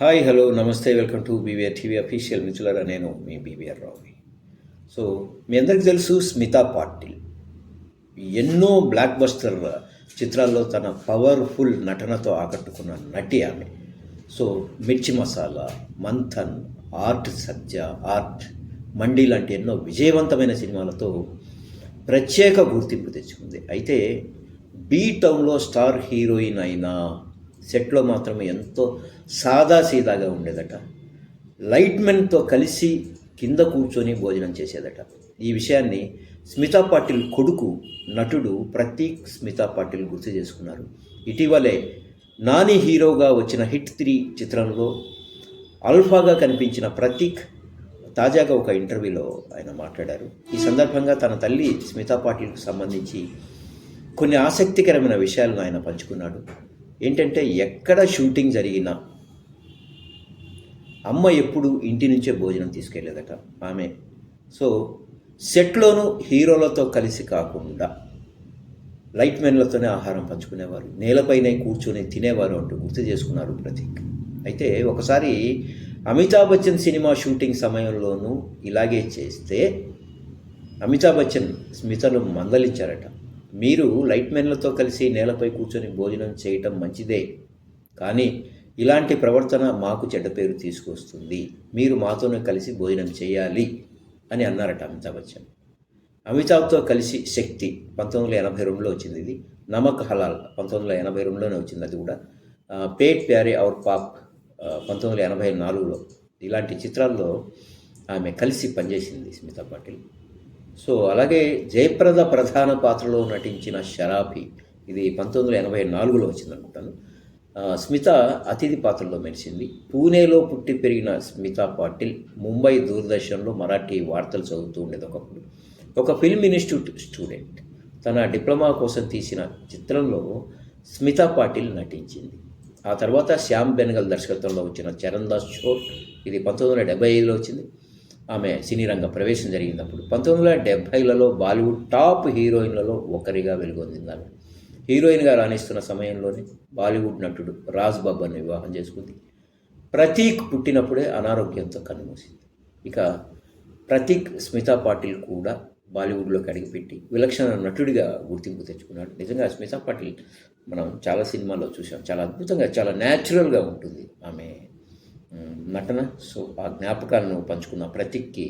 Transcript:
Hi hello నమస్తే welcome to BVR TV official మిత్రులరా నేను మీ బీవీఆర్ రావుని సో మీ అందరికీ తెలుసు స్మితా పాటిల్ ఎన్నో బ్లాక్ బస్టర్ చిత్రాల్లో తన పవర్ఫుల్ నటనతో ఆకట్టుకున్న నటి ఆమె సో మిర్చి మసాలా మంథన్ ఆర్ట్ సత్య ఆర్ట్ మండి లాంటి ఎన్నో విజయవంతమైన సినిమాలతో ప్రత్యేక గుర్తింపు తెచ్చుకుంది. అయితే బీ టౌన్లో స్టార్ హీరోయిన్ అయిన సెట్లో మాత్రం ఎంతో సాదాసీదాగా ఉండేదట. లైట్మెన్తో కలిసి కింద కూర్చొని భోజనం చేసేదట. ఈ విషయాన్ని స్మితా పాటిల్ కొడుకు నటుడు ప్రతీక్ స్మితా పాటిల్ గుర్తు చేసుకున్నారు. ఇటీవలే నాని హీరోగా వచ్చిన హిట్ త్రీ చిత్రంలో అల్ఫాగా కనిపించిన ప్రతీక్ తాజాగా ఒక ఇంటర్వ్యూలో ఆయన మాట్లాడారు. ఈ సందర్భంగా తన తల్లి స్మితా పాటిల్కు సంబంధించి కొన్ని ఆసక్తికరమైన విషయాలను ఆయన పంచుకున్నాడు. ఏంటంటే ఎక్కడ షూటింగ్ జరిగినా అమ్మ ఎప్పుడు ఇంటి నుంచే భోజనం తీసుకెళ్ళేదట ఆమె. సో సెట్లోనూ హీరోలతో కలిసి కాకుండా లైట్ మెన్లతోనే ఆహారం పంచుకునేవారు. నేలపైనే కూర్చొని తినేవారు అంటూ గుర్తు చేసుకున్నారు ప్రతీక్. అయితే ఒకసారి అమితాబ్ బచ్చన్ సినిమా షూటింగ్ సమయంలోనూ ఇలాగే చేస్తే అమితాబ్ బచ్చన్ స్మితలు మందలించారట. మీరు లైట్ మెన్లతో కలిసి నేలపై కూర్చొని భోజనం చేయటం మంచిదే. కానీ ఇలాంటి ప్రవర్తన మాకు చెడ్డ పేరు తీసుకొస్తుంది. మీరు మాతోనే కలిసి భోజనం చేయాలి అని అన్నారట అమితాబ్ బచ్చన్. అమితాబ్తో కలిసి శక్తి పంతొమ్మిది వందల ఎనభై రెండులో వచ్చింది ఇది. నమక్ హలాల్ పంతొమ్మిది వందల ఎనభై రెండులోనే వచ్చింది అది కూడా. పేట్ ప్యారే అవర్ పాప్ పంతొమ్మిది వందల ఎనభై నాలుగులో. ఇలాంటి చిత్రాల్లో ఆమె కలిసి పనిచేసింది స్మితా పాటిల్. సో అలాగే జయప్రద ప్రధాన పాత్రలో నటించిన షరాఫీ ఇది పంతొమ్మిది వందల ఎనభై నాలుగులో వచ్చింది అనుకుంటాను స్మిత అతిథి పాత్రలో మెరిసింది పూణేలో పుట్టి పెరిగిన స్మితా పాటిల్ ముంబై దూరదర్శన్లో మరాఠీ వార్తలు చదువుతూ ఉండేది ఒకప్పుడు. ఒక ఫిల్మ్ ఇన్స్టిట్యూట్ స్టూడెంట్. తన డిప్లొమా కోసం తీసిన చిత్రంలో స్మితా పాటిల్ నటించింది. ఆ తర్వాత శ్యామ్ బెనగల్ దర్శకత్వంలో వచ్చిన చరణ్ దాస్ చోట్ ఇది పంతొమ్మిది వందల డెబ్బై ఐదులో వచ్చింది. ఆమె సినీ రంగ ప్రవేశం జరిగినప్పుడు పంతొమ్మిది వందల డెబ్భైలలో బాలీవుడ్ టాప్ హీరోయిన్లలో ఒకరిగా వెలుగొందింది ఆమె హీరోయిన్గా రాణిస్తున్న సమయంలోనే బాలీవుడ్ నటుడు రాజ్ బాబాను వివాహం చేసుకుంది. ప్రతీక్ పుట్టినప్పుడే అనారోగ్యంతో కన్నుమూసింది. ఇక ప్రతీక్ స్మితా పాటిల్ కూడా బాలీవుడ్లోకి అడిగిపెట్టి విలక్షణ నటుడిగా గుర్తింపు తెచ్చుకున్నాడు. నిజంగా స్మితా పాటిల్ మనం చాలా సినిమాల్లో చూసాం చాలా అద్భుతంగా చాలా న్యాచురల్గా ఉంటుంది ఆమె నటన సో ఆ జ్ఞాపకాలను పంచుకున్న ప్రతీక్కి